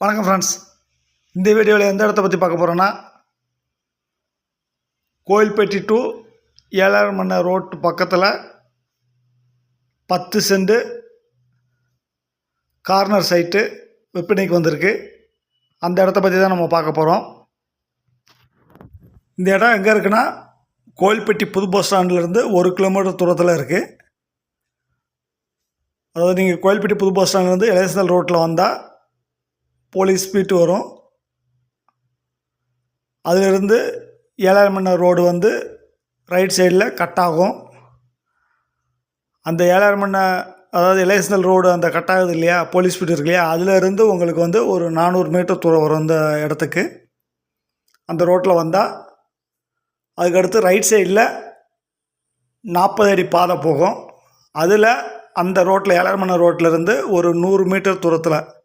வணக்கம் ஃப்ரெண்ட்ஸ் இந்த வீடியோவில் எந்த இடத்த பற்றி பார்க்க போகிறோன்னா கோயில்பட்டி டு ஏழாமண்ண ரோட்டு பக்கத்தில் பத்து சென்ட் கார்னர் சைட்டு விற்பனைக்கு வந்திருக்கு. அந்த இடத்த பற்றி தான் நம்ம பார்க்க போகிறோம் இந்த இடம் எங்கே இருக்குன்னா கோயில்பட்டி புது பஸ் ஸ்டாண்ட்லேருந்து ஒரு கிலோமீட்டர் தூரத்தில் இருக்குது அதாவது நீங்கள் கோயில்பட்டி புது பஸ் ஸ்டாண்ட்லேருந்து இளையசல் ரோட்டில் வந்தால் போலீஸ் ஸ்பீட் வரும். அதிலிருந்து ஏழாயிரம் மணி ரோடு வந்து ரைட் சைடில் கட் ஆகும். அந்த ஏழாயிரம் மணி அதாவது இளையசல் ரோடு அந்த கட் ஆகுது இல்லையா? போலீஸ் ஸ்பீட் இருக்கு இல்லையா? அதிலிருந்து உங்களுக்கு வந்து ஒரு நானூறு மீட்டர் தூரம் வரும் அந்த இடத்துக்கு. அந்த ரோட்டில் வந்தால் அதுக்கடுத்து ரைட் சைடில் நாற்பது அடி பாதை போகும். அதில் அந்த ரோட்டில் ஏழாயிரம் மணி ரோட்டில் இருந்து ஒரு நூறு மீட்டர் தூரத்தில்